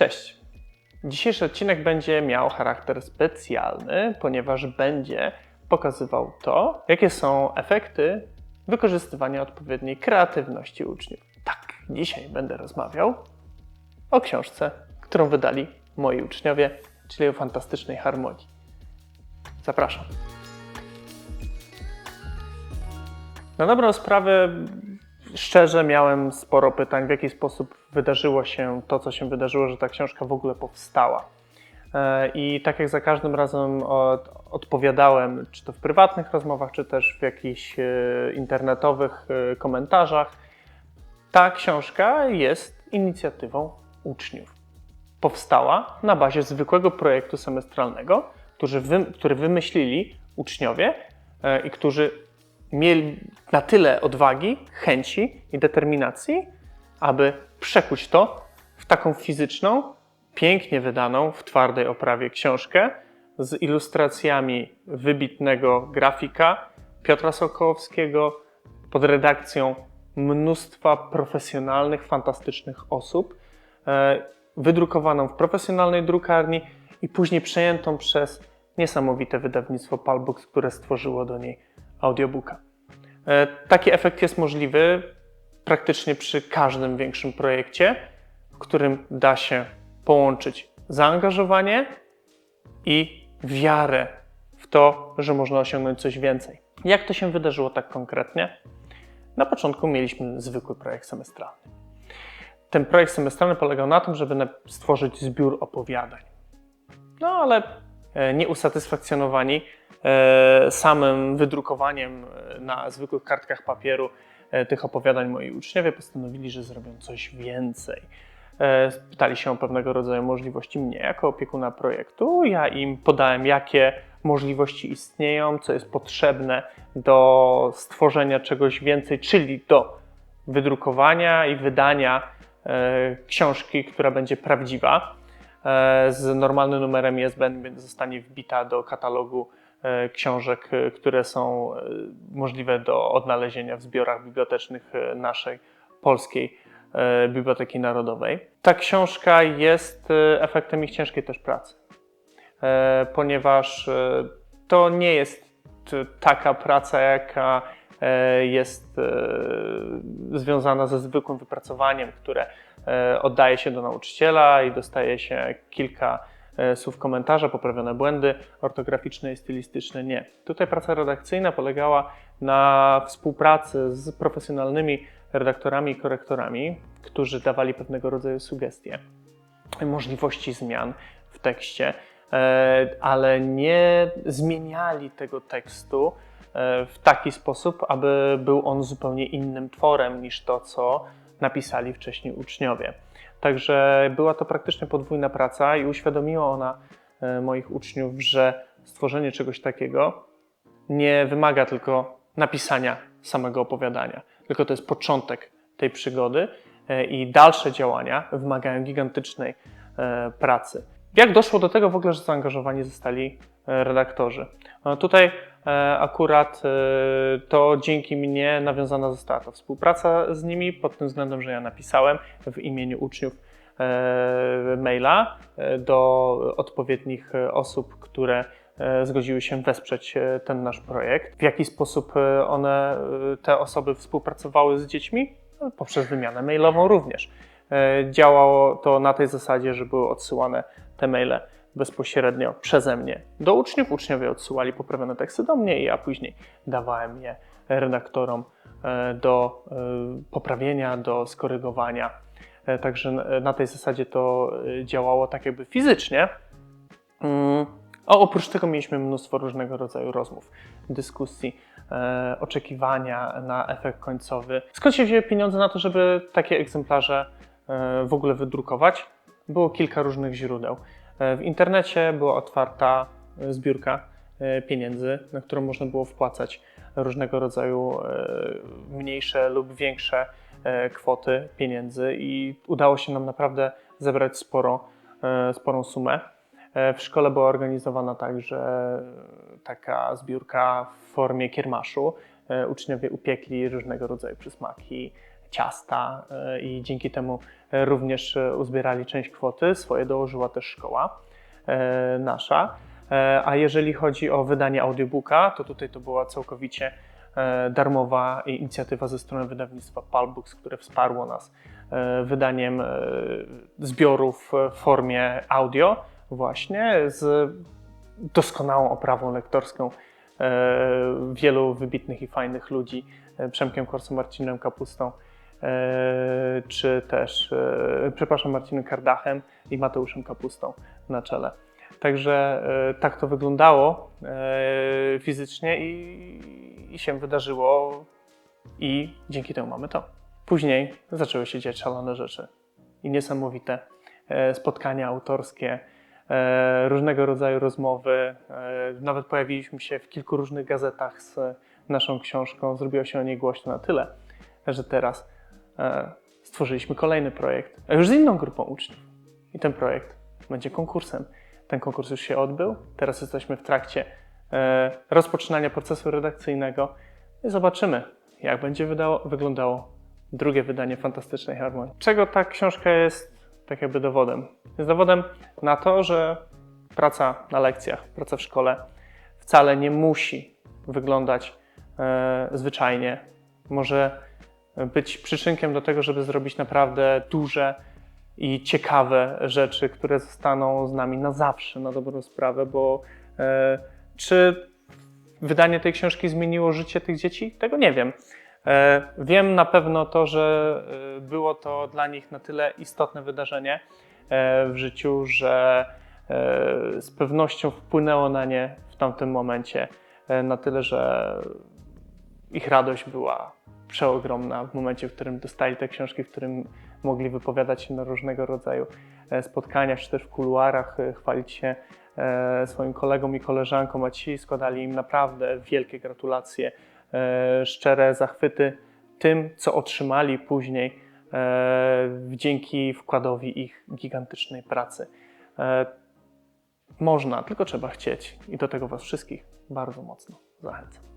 Cześć. Dzisiejszy odcinek będzie miał charakter specjalny, ponieważ będzie pokazywał to, jakie są efekty wykorzystywania odpowiedniej kreatywności uczniów. Tak, dzisiaj będę rozmawiał o książce, którą wydali moi uczniowie, czyli o fantastycznej harmonii. Zapraszam. Na dobrą sprawę, szczerze miałem sporo pytań, w jaki sposób wydarzyło się to, co się wydarzyło, że ta książka w ogóle powstała. E, I tak jak za każdym razem od, odpowiadałem, czy to w prywatnych rozmowach, czy też w jakichś e, internetowych e, komentarzach, ta książka jest inicjatywą uczniów. Powstała na bazie zwykłego projektu semestralnego, który, który wymyślili uczniowie i którzy mieli na tyle odwagi, chęci i determinacji, aby przekuć to w taką fizyczną, pięknie wydaną w twardej oprawie książkę z ilustracjami wybitnego grafika Piotra Sokołowskiego pod redakcją mnóstwa profesjonalnych, fantastycznych osób, e, wydrukowaną w profesjonalnej drukarni i później przejętą przez niesamowite wydawnictwo Palbooks, które stworzyło do niej audiobooka. E, taki efekt jest możliwy praktycznie przy każdym większym projekcie, w którym da się połączyć zaangażowanie i wiarę w to, że można osiągnąć coś więcej. Jak to się wydarzyło tak konkretnie? Na początku mieliśmy zwykły projekt semestralny. Ten projekt semestralny polegał na tym, żeby stworzyć zbiór opowiadań. No ale nieusatysfakcjonowani e, samym wydrukowaniem e, na zwykłych kartkach papieru tych opowiadań moi uczniowie postanowili, że zrobią coś więcej. Pytali się o pewnego rodzaju możliwości mnie jako opiekuna projektu. Ja im podałem, jakie możliwości istnieją, co jest potrzebne do stworzenia czegoś więcej, czyli do wydrukowania i wydania książki, która będzie prawdziwa. E, z normalnym numerem ISBN zostanie wbita do katalogu e, książek, e, które są możliwe do odnalezienia w zbiorach bibliotecznych naszej polskiej Biblioteki Narodowej. Ta książka jest efektem ich ciężkiej też pracy, ponieważ to nie jest taka praca, jaka jest związana ze zwykłym wypracowaniem, które oddaje się do nauczyciela i dostaje się kilka e, słów komentarza, poprawione błędy ortograficzne i stylistyczne. Nie. Tutaj praca redakcyjna polegała na współpracy z profesjonalnymi redaktorami i korektorami, którzy dawali pewnego rodzaju sugestie, możliwości zmian w tekście, e, ale nie zmieniali tego tekstu w taki sposób, aby był on zupełnie innym tworem niż to, co napisali wcześniej uczniowie. Także była to praktycznie podwójna praca i uświadomiła ona e, moich uczniów, że stworzenie czegoś takiego nie wymaga tylko napisania samego opowiadania, tylko to jest początek tej przygody e, i dalsze działania wymagają gigantycznej e, pracy. Jak doszło do tego w ogóle, że zaangażowani zostali redaktorzy? No tutaj E, akurat e, to dzięki mnie nawiązana została ta współpraca z nimi pod tym względem, że ja napisałem w imieniu uczniów e, maila do odpowiednich osób, które zgodziły się wesprzeć ten nasz projekt. W jaki sposób one, te osoby współpracowały z dziećmi? No, poprzez wymianę mailową również. Działało to na tej zasadzie, że były odsyłane te maile bezpośrednio przeze mnie do uczniów. Uczniowie odsyłali poprawione teksty do mnie i ja później dawałem je redaktorom e, do e, poprawienia, do skorygowania. E, także na tej zasadzie to działało tak jakby fizycznie. Mm, a oprócz tego mieliśmy mnóstwo różnego rodzaju rozmów, dyskusji, oczekiwania na efekt końcowy. Skąd się wzięły pieniądze na to, żeby takie egzemplarze w ogóle wydrukować? Było kilka różnych źródeł. E, w internecie była otwarta e, zbiórka e, pieniędzy, na którą można było wpłacać różnego rodzaju mniejsze lub większe kwoty pieniędzy i udało się nam naprawdę zebrać sporo, sporą sumę. W szkole była organizowana także taka zbiórka w formie kiermaszu. Uczniowie upiekli różnego rodzaju przysmaki, ciasta e, i dzięki temu e, również e, uzbierali część kwoty. Swoje dołożyła też szkoła nasza. A jeżeli chodzi o wydanie audiobooka, to tutaj to była całkowicie darmowa inicjatywa ze strony wydawnictwa Palbooks, które wsparło nas wydaniem zbiorów w formie audio właśnie z doskonałą oprawą lektorską wielu wybitnych i fajnych ludzi, Przemkiem Korsą, Marcinem Kapustą, czy też, e, przepraszam, Marcinem Kardachem i Mateuszem Kapustą na czele. Także e, tak to wyglądało e, fizycznie i, i się wydarzyło i dzięki temu mamy to. Później zaczęły się dziać szalone rzeczy i niesamowite e, spotkania autorskie, e, różnego rodzaju rozmowy. e, Nawet pojawiliśmy się w kilku różnych gazetach z naszą książką. Zrobiło się o niej głośno na tyle, że teraz e, stworzyliśmy kolejny projekt, a już z inną grupą uczniów. I ten projekt będzie konkursem. Ten konkurs już się odbył. Teraz jesteśmy w trakcie e, rozpoczynania procesu redakcyjnego i zobaczymy, jak będzie wydało, wyglądało drugie wydanie Fantastycznej Harmonii. Czego ta książka jest tak jakby dowodem? Jest dowodem na to, że praca na lekcjach, praca w szkole wcale nie musi wyglądać e, zwyczajnie. Może być przyczynkiem do tego, żeby zrobić naprawdę duże i ciekawe rzeczy, które zostaną z nami na zawsze, na dobrą sprawę, bo e, czy wydanie tej książki zmieniło życie tych dzieci? Tego nie wiem. E, Wiem na pewno to, że e, było to dla nich na tyle istotne wydarzenie e, w życiu, że e, z pewnością wpłynęło na nie w tamtym momencie e, na tyle, że ich radość była przeogromna w momencie, w którym dostali te książki, w którym mogli wypowiadać się na różnego rodzaju e, spotkaniach, czy też w kuluarach, e, chwalić się e, swoim kolegom i koleżankom, a ci składali im naprawdę wielkie gratulacje, szczere zachwyty tym, co otrzymali później dzięki wkładowi ich gigantycznej pracy. Można, tylko trzeba chcieć i do tego Was wszystkich bardzo mocno zachęcam.